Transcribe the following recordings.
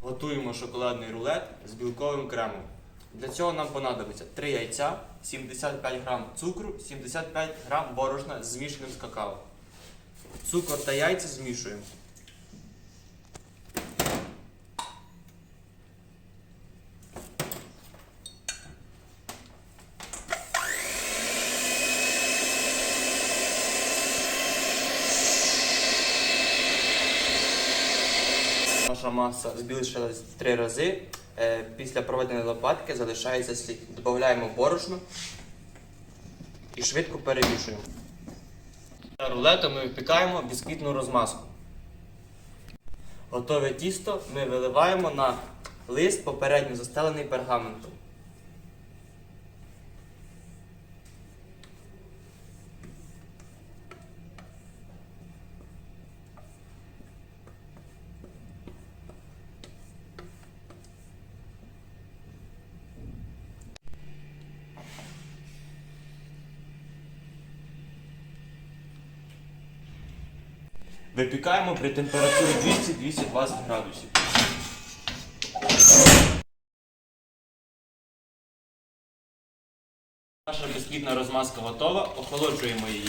Готуємо шоколадний рулет з білковим кремом. Для цього нам понадобиться 3 яйця, 75 г цукру, 75 г борошна змішаним з какао. Цукор та яйця змішуємо. Наша маса збільшилась в три рази. Е, Після проведення лопатки залишається слід. Додаємо борошно і швидко перемішуємо. Для рулету ми випікаємо бісквітну розмазку. Готове тісто ми виливаємо на лист попередньо застелений пергаментом. Випікаємо при температурі 200-220 градусів. Наша бісквітна розмазка готова, охолоджуємо її.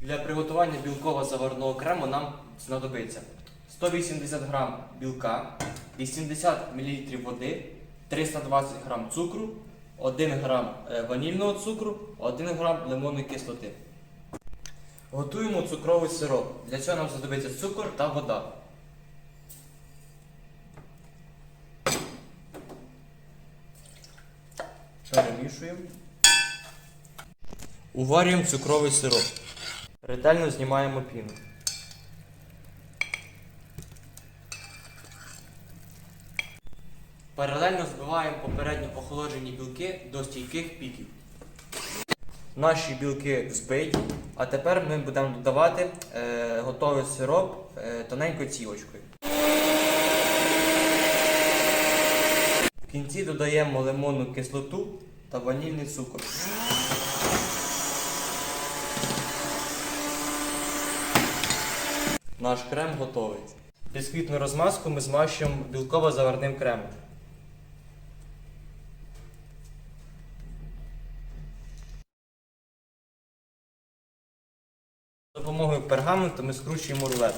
Для приготування білково заварного крему нам знадобиться 180 г білка, 80 мл води, 320 г цукру, 1 г ванільного цукру, 1 г лимонної кислоти. Готуємо цукровий сироп. Для цього нам знадобиться цукор та вода. Перемішуємо. Уварюємо цукровий сироп. Ретельно знімаємо піну. Паралельно збиваємо попередньо охолоджені білки до стійких піків. Наші білки збиті, а тепер ми будемо додавати е, готовий сироп е, тоненькою цівочкою. В кінці додаємо лимонну кислоту та ванільний цукор. Наш крем готовий. Бісквітну розмазку ми змащуємо білково-заварним кремом. Допомогою пергаменту ми скручуємо рулет.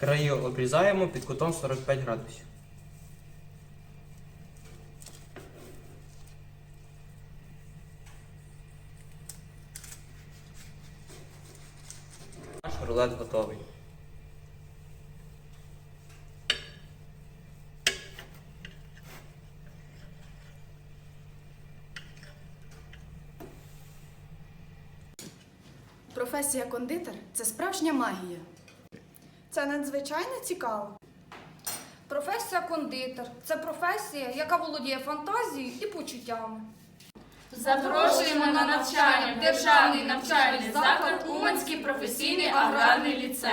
Краї обрізаємо під кутом 45 градусів. Наш рулет готовий. Професія кондитер це справжня магія. Це надзвичайно цікаво. Професія кондитер це професія, яка володіє фантазією і почуттями. Запрошуємо на навчання в державний навчальний заклад Уманський професійний аграрний ліцей.